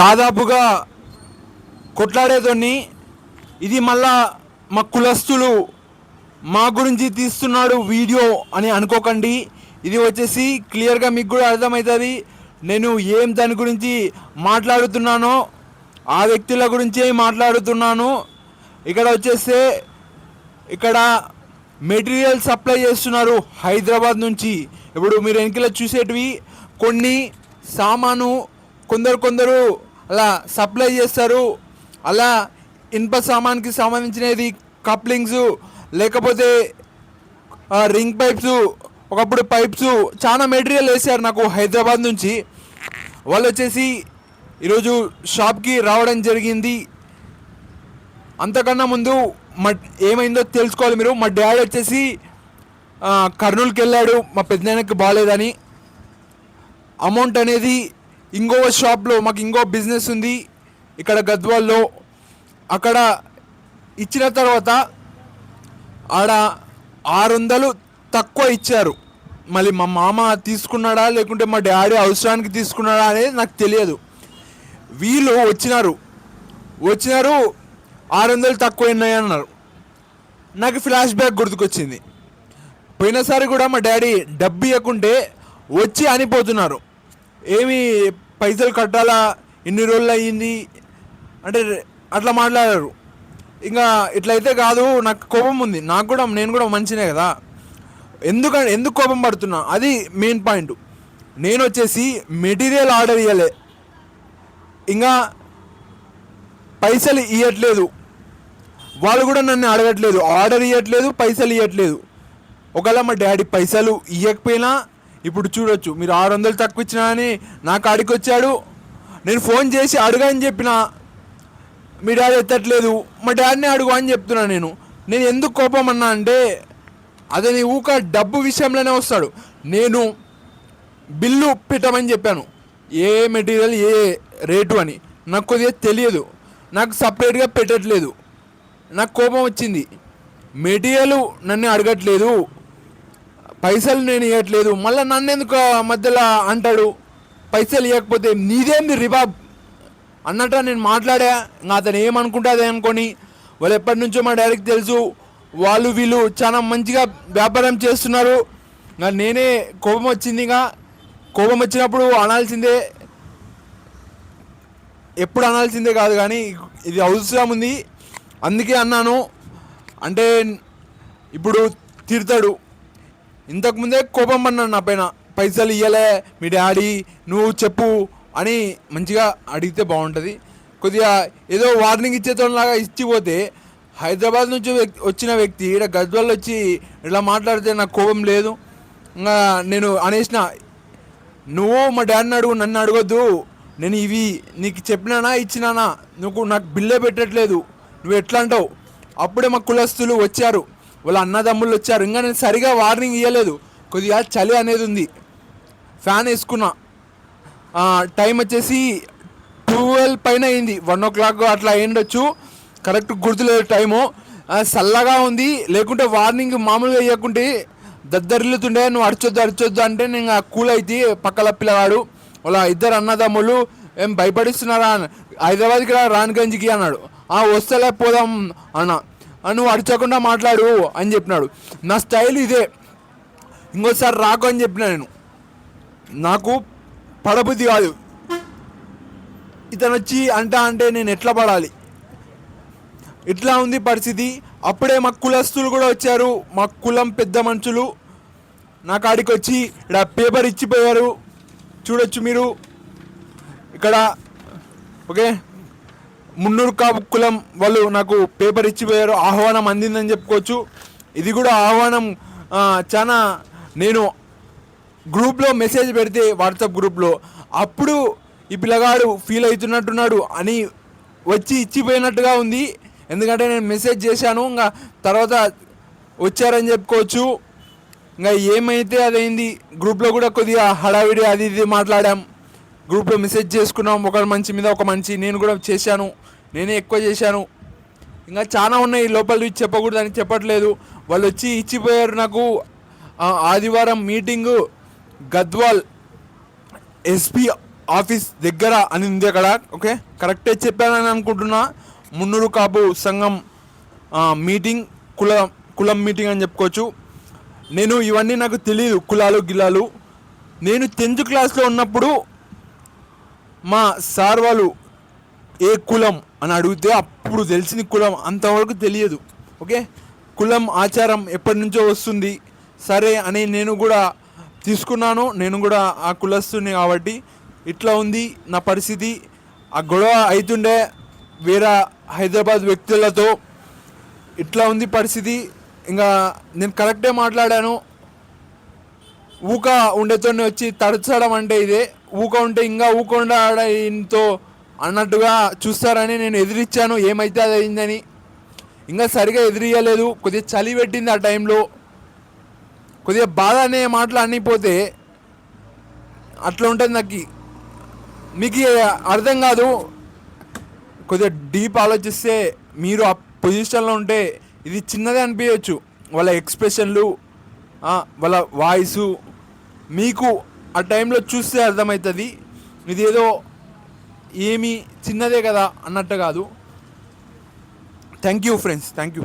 దాదాపుగా కొట్లాడేతోని ఇది మళ్ళా మా కులస్తులు మా గురించి తీస్తున్నాడు వీడియో అని అనుకోకండి. ఇది వచ్చేసి క్లియర్గా మీకు కూడా అర్థమవుతుంది. నేను ఏం దాని గురించి మాట్లాడుతున్నానో ఆ వ్యక్తుల గురించే మాట్లాడుతున్నాను. ఇక్కడ వచ్చేస్తే ఇక్కడ మెటీరియల్ సప్లై చేస్తున్నారు హైదరాబాద్ నుంచి. ఇప్పుడు మీరు వెనకలో చూసేటివి కొన్ని సామాను కొందరు కొందరు అలా సప్లై చేస్తారు. అలా ఇనుప సామాన్కి సంబంధించినది కప్లింగ్స్ లేకపోతే రింగ్ పైప్స్ ఒకప్పుడు పైప్స్ చాలా మెటీరియల్ వేసారు నాకు హైదరాబాద్ నుంచి. వాళ్ళు వచ్చేసి ఈరోజు షాప్కి రావడం జరిగింది. అంతకన్నా ముందు మా ఏమైందో తెలుసుకోవాలి మీరు. మా డాడీ వచ్చేసి కర్నూలుకి వెళ్ళాడు. మా పెద్దనాయనకి బాగాలేదని అమౌంట్ అనేది ఇంకో షాప్లో మాకు ఇంకో బిజినెస్ ఉంది. ఇక్కడ గద్వాల్లో. అక్కడ ఇచ్చిన తర్వాత ఆడ ఆరు వందలు తక్కువ ఇచ్చారు. మళ్ళీ మా మామ తీసుకున్నాడా లేకుంటే మా డాడీ అవసరానికి తీసుకున్నాడా అనేది నాకు తెలియదు. వీళ్ళు వచ్చినారు. వచ్చినారు ఆరు వందలు తక్కువ ఉన్నాయి అన్నారు. నాకు ఫ్లాష్ బ్యాక్ గుర్తుకొచ్చింది. పోయినసారి కూడా మా డాడీ డబ్బు ఇవ్వకుంటే వచ్చి అనిపోతున్నారు. ఏమి పైసలు కట్టాలా? ఇన్ని రోజులు అయ్యింది? అంటే అట్లా మాట్లాడారు. ఇంకా ఇట్లయితే కాదు నాకు కోపం ఉంది. నాకు కూడా నేను కూడా మంచినే కదా. ఎందుకంటే ఎందుకు కోపం పడుతున్నా? అది మెయిన్ పాయింట్ నేను వచ్చేసి మెటీరియల్ ఆర్డర్ ఇవ్వలే ఇంకా పైసలు ఇవ్వట్లేదు వాళ్ళు కూడా నన్ను అడగట్లేదు. ఆర్డర్ ఇవ్వట్లేదు పైసలు ఇవ్వట్లేదు ఒకవేళ మా డాడీ పైసలు ఇవ్వకపోయినా ఇప్పుడు చూడొచ్చు. మీరు ఆరు వందలు తక్కువ ఇచ్చినా అని నా కాడికి వచ్చాడు నేను ఫోన్ చేసి అడుగని చెప్పిన. మీ డాడీ ఎత్తట్లేదు. మా డాడీని అడుగు అని చెప్తున్నా నేను. నేను ఎందుకు కోపం అన్నా అంటే అతని ఊక డబ్బు విషయంలోనే వస్తాడు. నేను బిల్లు పెట్టమని చెప్పాను. ఏ మెటీరియల్ ఏ రేటు అని. నాకు కొద్దిగా తెలియదు. నాకు సపరేట్గా పెట్టట్లేదు. నాకు కోపం వచ్చింది. మెటీరియల్ నన్ను అడగట్లేదు. పైసలు నేను ఇవ్వట్లేదు మళ్ళీ నన్ను ఎందుకు మధ్యలో అంటాడు? పైసలు ఇవ్వకపోతే నీదేంది రిబాబ్? అన్నట్టు నేను మాట్లాడా ఇంకా అతను ఏమనుకుంటుంది అనుకొని వాళ్ళు ఎప్పటి నుంచో మా డాడీకి తెలుసు వాళ్ళు వీళ్ళు చాలా మంచిగా వ్యాపారం చేస్తున్నారు. ఇంకా నేనే కోపం వచ్చింది ఇంకా కోపం వచ్చినప్పుడు అనాల్సిందే. ఎప్పుడు అనాల్సిందే కాదు కానీ ఇది అవసరం ఉంది. అందుకే అన్నాను. అంటే ఇప్పుడు తిడతాడు. ఇంతకుముందే కోపం పడినాడు నా పైన. పైసలు ఇవ్వలే మీ డాడీ నువ్వు చెప్పు అని మంచిగా అడిగితే బాగుంటుంది. కొద్దిగా ఏదో వార్నింగ్ ఇచ్చేతోలాగా ఇచ్చిపోతే హైదరాబాద్ నుంచి వ్యక్తి- వచ్చిన వ్యక్తి ఇక్కడ గద్వాల్ వచ్చి ఇలా మాట్లాడితే నాకు కోపం లేదు. ఇంకా నేను అనేసిన నువ్వు మా డాడీని అడుగు నన్ను అడగొద్దు. నేను ఇవి నీకు చెప్పినానా ఇచ్చినానా? నువ్వు నాకు బిల్లే పెట్టట్లేదు. నువ్వు ఎట్లా అంటావు? అప్పుడే మా కులస్తులు వచ్చారు. వాళ్ళ అన్నదమ్ముళ్ళు వచ్చారు. ఇంకా నేను సరిగా వార్నింగ్ ఇవ్వలేదు కొద్దిగా చలి అనేది ఉంది. ఫ్యాన్ వేసుకున్నా. టైం వచ్చేసి ట్వెల్వ్ పైన అయింది. వన్ ఓ క్లాక్ అట్లా అయ్యిండొచ్చు. కరెక్ట్ గుర్తులేదు టైము చల్లగా ఉంది. లేకుంటే వార్నింగ్ మామూలుగా ఇవ్వకుంటే దద్దరిల్లుతుండే. నువ్వు అడిచొద్దు అడిచొద్దు అంటే నేను కూల్ అయితే పక్కల పిల్లగాడు వాళ్ళ ఇద్దరు అన్నదమ్ములు ఏం భయపడిస్తున్నారా? అని హైదరాబాద్కి రా రాణిగంజ్కి అన్నాడు. వస్తేలే పోదాం అన్న. నువ్వు అరచకుండా మాట్లాడు అని చెప్పినాడు. నా స్టైల్ ఇదే. ఇంకోసారి రాకు అని చెప్పిన నేను. నాకు పడబుద్ధి కాదు. ఇతను వచ్చి అంట అంటే నేను ఎట్లా పడాలి? ఇట్లా ఉంది పరిస్థితి? అప్పుడే మా కులస్తులు కూడా వచ్చారు. మా కులం పెద్ద మనుషులు. నా కాడికి వచ్చి ఇక్కడ పేపర్ ఇచ్చిపోయారు. చూడొచ్చు మీరు. ఇక్కడ ఓకే? మున్నూరు కాపు కులం వాళ్ళు నాకు పేపర్ ఇచ్చిపోయారు ఆహ్వానం అందిందని చెప్పుకోవచ్చు. ఇది కూడా ఆహ్వానం చాలా నేను గ్రూప్లో మెసేజ్ పెడితే వాట్సాప్ గ్రూప్లో అప్పుడు ఈ పిల్లగాడు ఫీల్ అవుతున్నట్టున్నాడు అని వచ్చి ఇచ్చిపోయినట్టుగా ఉంది. ఎందుకంటే నేను మెసేజ్ చేశాను ఇంకా తర్వాత వచ్చారని చెప్పుకోవచ్చు. ఇంకా ఏమైతే అదైంది గ్రూప్లో కూడా కొద్దిగా హడావిడి అది ఇది మాట్లాడాం. గ్రూప్లో మెసేజ్ చేసుకున్నాం ఒక మంచి మీద ఒక మంచి. నేను కూడా చేశాను. నేనే ఎక్కువ చేశాను. ఇంకా చాలా ఉన్నాయి లోపల చెప్పకూడదని చెప్పట్లేదు. వాళ్ళు వచ్చి ఇచ్చిపోయారు నాకు. ఆదివారం మీటింగు గద్వాల్ ఎస్పీ ఆఫీస్ దగ్గర అని ఉంది అక్కడ. ఓకే? కరెక్టే చెప్పానని అనుకుంటున్నా. మున్నూరు కాపు సంఘం మీటింగ్ కుల కులం మీటింగ్ అని చెప్పుకోవచ్చు. నేను ఇవన్నీ నాకు తెలియదు కులాలు గిలాలు. నేను టెన్త్ క్లాస్లో ఉన్నప్పుడు మా సార్ వాళ్ళు ఏ కులం అని అడిగితే అప్పుడు తెలిసిన కులం అంతవరకు తెలియదు. ఓకే? కులం ఆచారం ఎప్పటి నుంచో వస్తుంది. సరే అని నేను కూడా తీసుకున్నాను. నేను కూడా ఆ కులస్తుని కాబట్టి ఇట్లా ఉంది నా పరిస్థితి. ఆ గొడవ అవుతుండే వేరే హైదరాబాద్ వ్యక్తులతో ఇట్లా ఉంది పరిస్థితి. ఇంకా నేను కరెక్టే మాట్లాడాను. ఊక ఉండేతోనే వచ్చి తడచడం అంటే ఇదే. ఊక ఉంటే ఇంకా ఊకుండా ఉండడంతో అన్నట్టుగా చూస్తారని నేను ఎదిరిచ్చాను. ఏమైతే అది అయిందని. ఇంకా సరిగా ఎదిరియలేదు కొద్దిగా చలి పెట్టింది ఆ టైంలో. కొద్దిగా బాధ అనే మాటలు అన్నిపోతే అట్లా ఉంటుంది నాకు. మీకు అర్థం కాదు. కొద్దిగా డీప్ ఆలోచిస్తే మీరు ఆ పొజిషన్లో ఉంటే ఇది చిన్నదే అనిపించవచ్చు. వాళ్ళ ఎక్స్ప్రెషన్లు వాళ్ళ వాయిస్. మీకు ఆ టైంలో చూస్తే అర్థమవుతుంది ఇదేదో ఏమి చిన్నదే కదా అన్నట్టు కాదు. Thank you friends thank you